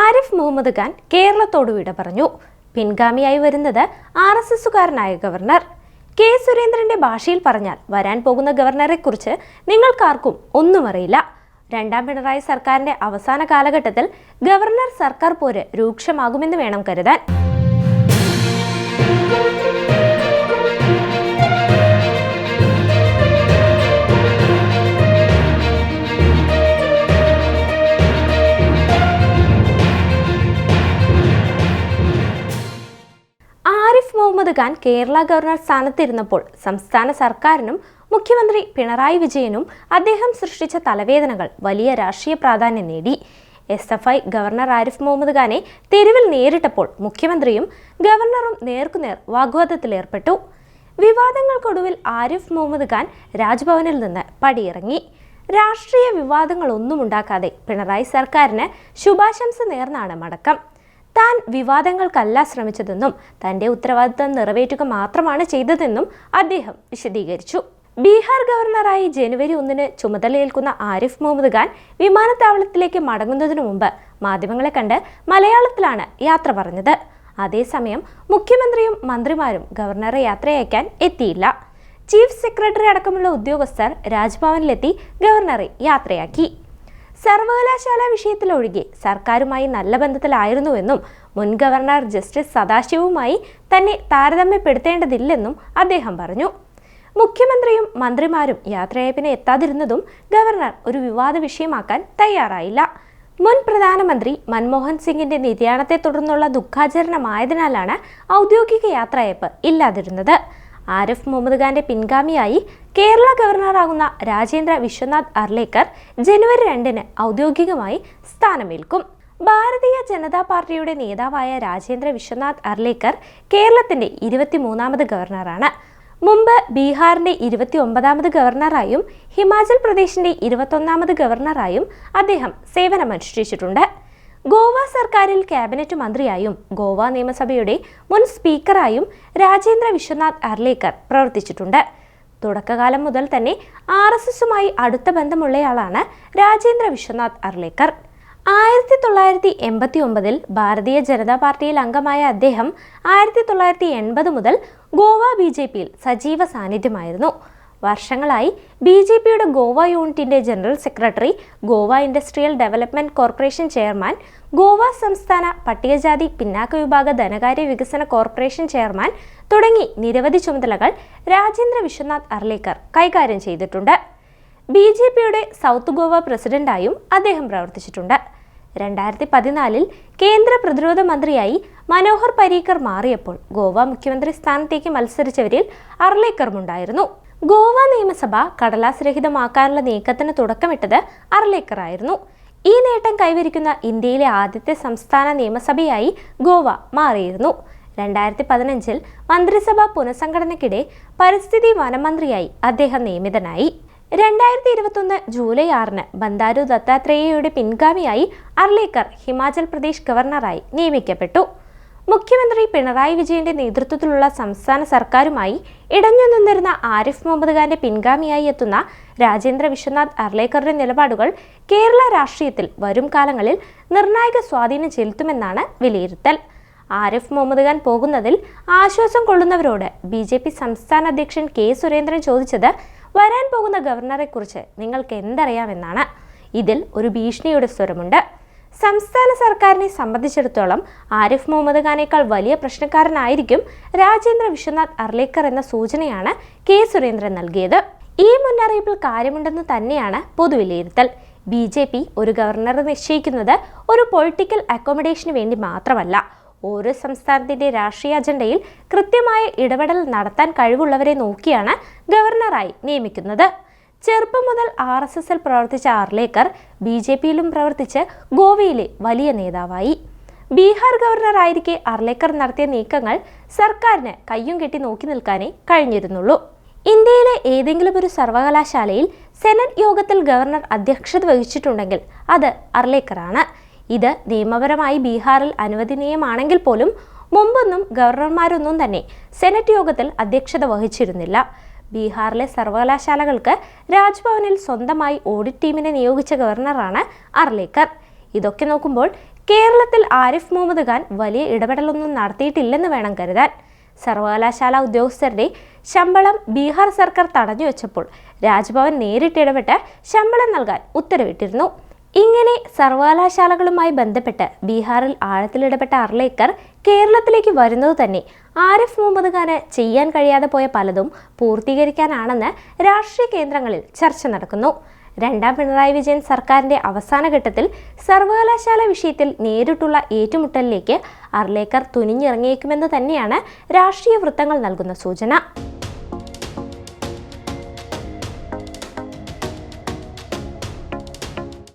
ആരിഫ് മുഹമ്മദ് ഖാൻ കേരളത്തോട് വിട പറഞ്ഞു. പിൻഗാമിയായി വരുന്നത് ആർ എസ് എസുകാരനായ ഗവർണർ. കെ സുരേന്ദ്രന്റെ ഭാഷയിൽ പറഞ്ഞാൽ വരാൻ പോകുന്ന ഗവർണറെ കുറിച്ച് നിങ്ങൾക്കാർക്കും ഒന്നും അറിയില്ല. രണ്ടാം പിണറായി സർക്കാരിന്റെ അവസാന കാലഘട്ടത്തിൽ ഗവർണർ സർക്കാർ പോര് രൂക്ഷമാകുമെന്ന് വേണം കരുതാൻ. ഖാൻ കേരള ഗവർണർ സ്ഥാനത്തിരുന്നപ്പോൾ സംസ്ഥാന സർക്കാരിനും മുഖ്യമന്ത്രി പിണറായി വിജയനും അദ്ദേഹം സൃഷ്ടിച്ച തലവേദനകൾ വലിയ രാഷ്ട്രീയ പ്രാധാന്യം നേടി. S F I governor Arif Muhammad ഖാനെ തെരുവിൽ നേരിട്ടപ്പോൾ മുഖ്യമന്ത്രിയും ഗവർണറും നേർക്കുനേർ വാഗ്വാദത്തിലേർപ്പെട്ടു. വിവാദങ്ങൾക്കൊടുവിൽ ആരിഫ് മുഹമ്മദ് ഖാൻ രാജ്ഭവനിൽ നിന്ന് പടിയിറങ്ങി. രാഷ്ട്രീയ വിവാദങ്ങളൊന്നും ഉണ്ടാക്കാതെ പിണറായി സർക്കാരിന് ശുഭാശംസ നേർന്നാണ് മടക്കം. താൻ വിവാദങ്ങൾക്കല്ല ശ്രമിച്ചതെന്നും തന്റെ ഉത്തരവാദിത്തം നിറവേറ്റുക മാത്രമാണ് ചെയ്തതെന്നും അദ്ദേഹം വിശദീകരിച്ചു. ബീഹാർ ഗവർണറായി ജനുവരി ഒന്നിന് ചുമതലയേൽക്കുന്ന ആരിഫ് മുഹമ്മദ് ഖാൻ വിമാനത്താവളത്തിലേക്ക് മടങ്ങുന്നതിനു മുമ്പ് മാധ്യമങ്ങളെ കണ്ട് മലയാളത്തിലാണ് യാത്ര പറഞ്ഞത്. അതേസമയം മുഖ്യമന്ത്രിയും മന്ത്രിമാരും ഗവർണറെ യാത്രയയക്കാൻ എത്തിയില്ല. ചീഫ് സെക്രട്ടറി അടക്കമുള്ള ഉദ്യോഗസ്ഥർ രാജ്ഭവനിലെത്തി ഗവർണറെ യാത്രയാക്കി. സർവകലാശാല വിഷയത്തിലൊഴികെ സർക്കാരുമായി നല്ല ബന്ധത്തിലായിരുന്നുവെന്നും മുൻ ഗവർണർ ജസ്റ്റിസ് സദാശിവുമായി തന്നെ താരതമ്യപ്പെടുത്തേണ്ടതില്ലെന്നും അദ്ദേഹം പറഞ്ഞു. മുഖ്യമന്ത്രിയും മന്ത്രിമാരും യാത്രയപ്പിനെ എത്താതിരുന്നതും ഗവർണർ ഒരു വിവാദ വിഷയമാക്കാൻ തയ്യാറായില്ല. മുൻ പ്രധാനമന്ത്രി മൻമോഹൻ സിംഗിന്റെ നിര്യാണത്തെ തുടർന്നുള്ള ദുഃഖാചരണമായതിനാലാണ് ഔദ്യോഗിക യാത്രയപ്പ് ഇല്ലാതിരുന്നത്. ആരിഫ് മുഹമ്മദ് ഖാന്റെ പിൻഗാമിയായി കേരള ഗവർണറാകുന്ന രാജേന്ദ്ര വിശ്വനാഥ് അർലേക്കർ ജനുവരി രണ്ടിന് ഔദ്യോഗികമായി സ്ഥാനമേൽക്കും. ഭാരതീയ ജനതാ പാർട്ടിയുടെ നേതാവായ രാജേന്ദ്ര വിശ്വനാഥ് അർലേക്കർ കേരളത്തിന്റെ ഇരുപത്തിമൂന്നാമത് ഗവർണറാണ്. മുമ്പ് ബീഹാറിന്റെ ഇരുപത്തി ഒമ്പതാമത് ഗവർണറായും ഹിമാചൽ പ്രദേശിന്റെ ഇരുപത്തൊന്നാമത് ഗവർണറായും അദ്ദേഹം സേവനമനുഷ്ഠിച്ചിട്ടുണ്ട്. ഗോവ സർക്കാരിൽ ക്യാബിനറ്റ് മന്ത്രിയായും ഗോവ നിയമസഭയുടെ മുൻ സ്പീക്കറായും രാജേന്ദ്ര വിശ്വനാഥ് അർലേക്കർ പ്രവർത്തിച്ചിട്ടുണ്ട്. തുടക്കകാലം മുതൽ തന്നെ ആർ എസ് എസുമായി അടുത്ത ബന്ധമുള്ളയാളാണ് രാജേന്ദ്ര വിശ്വനാഥ് അർലേക്കർ. ആയിരത്തി തൊള്ളായിരത്തി എൺപത്തി ഒമ്പതിൽ ഭാരതീയ ജനതാ പാർട്ടിയിൽ അംഗമായ അദ്ദേഹം ആയിരത്തി തൊള്ളായിരത്തി എൺപത് മുതൽ ഗോവ ബി ജെ പിയിൽ സജീവ സാന്നിധ്യമായിരുന്നു. വർഷങ്ങളായി ബി ജെ പിയുടെ ഗോവ യൂണിറ്റിന്റെ general secretary Goa industrial development corporation chairman Goa സംസ്ഥാന പട്ടികജാതി പിന്നാക്ക വിഭാഗ ധനകാര്യ വികസന കോർപ്പറേഷൻ ചെയർമാൻ തുടങ്ങി നിരവധി ചുമതലകൾ രാജേന്ദ്ര വിശ്വനാഥ് അർലേക്കർ കൈകാര്യം ചെയ്തിട്ടുണ്ട്. ബി ജെ പിയുടെ സൗത്ത് ഗോവ പ്രസിഡന്റായും അദ്ദേഹം പ്രവർത്തിച്ചിട്ടുണ്ട്. രണ്ടായിരത്തി പതിനാലിൽ കേന്ദ്ര പ്രതിരോധ മന്ത്രിയായി മനോഹർ പരീക്കർ മാറിയപ്പോൾ ഗോവ മുഖ്യമന്ത്രി സ്ഥാനത്തേക്ക് മത്സരിച്ചവരിൽ അർലേക്കറുമുണ്ടായിരുന്നു. ഗോവ നിയമസഭ കടലാസ് രഹിതമാക്കാനുള്ള നീക്കത്തിന് തുടക്കമിട്ടത് അർലേക്കറായിരുന്നു ഈ നേട്ടം കൈവരിക്കുന്ന ഇന്ത്യയിലെ ആദ്യത്തെ സംസ്ഥാന നിയമസഭയായി ഗോവ മാറിയിരുന്നു. രണ്ടായിരത്തി പതിനഞ്ചിൽ മന്ത്രിസഭാ പുനഃസംഘടനയ്ക്കിടെ പരിസ്ഥിതി വനമന്ത്രിയായി അദ്ദേഹം നിയമിതനായി. രണ്ടായിരത്തി ഇരുപത്തൊന്ന് ജൂലൈ ആറിന് ബന്ദാരു ദത്താത്രേയയുടെ പിൻഗാമിയായി അർലേക്കർ ഹിമാചൽ പ്രദേശ് ഗവർണറായി നിയമിക്കപ്പെട്ടു. മുഖ്യമന്ത്രി പിണറായി വിജയന്റെ നേതൃത്വത്തിലുള്ള സംസ്ഥാന സർക്കാരുമായി ഇടഞ്ഞു നിന്നിരുന്ന ആരിഫ് മുഹമ്മദ് ഖാന്റെ പിൻഗാമിയായി എത്തുന്ന രാജേന്ദ്ര വിശ്വനാഥ് അർലേക്കറുടെ നിലപാടുകൾ കേരള രാഷ്ട്രീയത്തിൽ വരും കാലങ്ങളിൽ നിർണായക സ്വാധീനം ചെലുത്തുമെന്നാണ് വിലയിരുത്തൽ. ആരിഫ് മുഹമ്മദ് ഖാൻ പോകുന്നതിൽ ആശ്വാസം കൊള്ളുന്നവരോട് ബി ജെ പി സംസ്ഥാന അധ്യക്ഷൻ കെ സുരേന്ദ്രൻ ചോദിച്ചത് വരാൻ പോകുന്ന ഗവർണറെക്കുറിച്ച് നിങ്ങൾക്ക് എന്തറിയാമെന്നാണ്? ഇതിൽ ഒരു ഭീഷണിയുടെ സ്വരമുണ്ട്. സംസ്ഥാന സർക്കാരിനെ സംബന്ധിച്ചിടത്തോളം ആരിഫ് മുഹമ്മദ് ഖാനേക്കാൾ വലിയ പ്രശ്നക്കാരനായിരിക്കും രാജേന്ദ്ര വിശ്വനാഥ് അർലേക്കർ എന്ന സൂചനയാണ് കെ സുരേന്ദ്രൻ നൽകിയത്. ഈ മുന്നറിയിപ്പിൽ കാര്യമുണ്ടെന്ന് തന്നെയാണ് പൊതുവിലയിരുത്തൽ. ബി ജെ പി ഒരു ഗവർണറെ നിശ്ചയിക്കുന്നത് ഒരു പൊളിറ്റിക്കൽ അക്കോമഡേഷന് വേണ്ടി മാത്രമല്ല. ഓരോ സംസ്ഥാനത്തിന്റെ രാഷ്ട്രീയ അജണ്ടയിൽ കൃത്യമായ ഇടപെടൽ നടത്താൻ കഴിവുള്ളവരെ നോക്കിയാണ് ഗവർണറായി നിയമിക്കുന്നത്. ചെറുപ്പം മുതൽ ആർ എസ് എസിൽ പ്രവർത്തിച്ച ആർലേക്കർ ബി ജെ പിയിലും പ്രവർത്തിച്ച് ഗോവയിലെ വലിയ നേതാവായി. ബീഹാർ ഗവർണറായിരിക്കെ അർലേക്കർ നടത്തിയ നീക്കങ്ങൾ സർക്കാരിന് കയ്യും കെട്ടി നോക്കി നിൽക്കാനേ കഴിഞ്ഞിരുന്നുള്ളൂ. ഇന്ത്യയിലെ ഏതെങ്കിലും ഒരു സർവകലാശാലയിൽ സെനറ്റ് യോഗത്തിൽ ഗവർണർ അധ്യക്ഷത വഹിച്ചിട്ടുണ്ടെങ്കിൽ അത് അർലേക്കറാണ് ഇത് നിയമപരമായി ബീഹാറിൽ അനുവദനീയമാണെങ്കിൽ പോലും മുമ്പൊന്നും ഗവർണർമാരൊന്നും തന്നെ സെനറ്റ് യോഗത്തിൽ അധ്യക്ഷത വഹിച്ചിരുന്നില്ല. ബീഹാറിലെ സർവകലാശാലകൾക്ക് രാജ്ഭവനിൽ സ്വന്തമായി ഓഡിറ്റ് ടീമിനെ നിയോഗിച്ച ഗവർണറാണ് അർലേക്കർ. ഇതൊക്കെ നോക്കുമ്പോൾ കേരളത്തിൽ ആരിഫ് മുഹമ്മദ് ഖാൻ വലിയ ഇടപെടലൊന്നും നടത്തിയിട്ടില്ലെന്ന് വേണം കരുതാൻ. സർവകലാശാല ഉദ്യോഗസ്ഥരുടെ ശമ്പളം ബീഹാർ സർക്കാർ തടഞ്ഞു വെച്ചപ്പോൾ രാജ്ഭവൻ നേരിട്ട് ഇടപെട്ട് ശമ്പളം നൽകാൻ ഉത്തരവിട്ടിരുന്നു. ഇങ്ങനെ സർവകലാശാലകളുമായി ബന്ധപ്പെട്ട് ബീഹാറിൽ ആഴത്തിലിടപെട്ട അർലേക്കർ കേരളത്തിലേക്ക് വരുന്നത് തന്നെ ആരിഫ് മുഹമ്മദ് ഖാന് ചെയ്യാൻ കഴിയാതെ പോയ പലതും പൂർത്തീകരിക്കാനാണെന്ന് രാഷ്ട്രീയ കേന്ദ്രങ്ങളിൽ ചർച്ച നടക്കുന്നു. രണ്ടാം പിണറായി വിജയൻ സർക്കാരിന്റെ അവസാന ഘട്ടത്തിൽ സർവകലാശാല വിഷയത്തിൽ നേരിട്ടുള്ള ഏറ്റുമുട്ടലിലേക്ക് അർലേക്കർ തുനിഞ്ഞിറങ്ങിയേക്കുമെന്ന് തന്നെയാണ് രാഷ്ട്രീയ വൃത്തങ്ങൾ നൽകുന്ന സൂചന.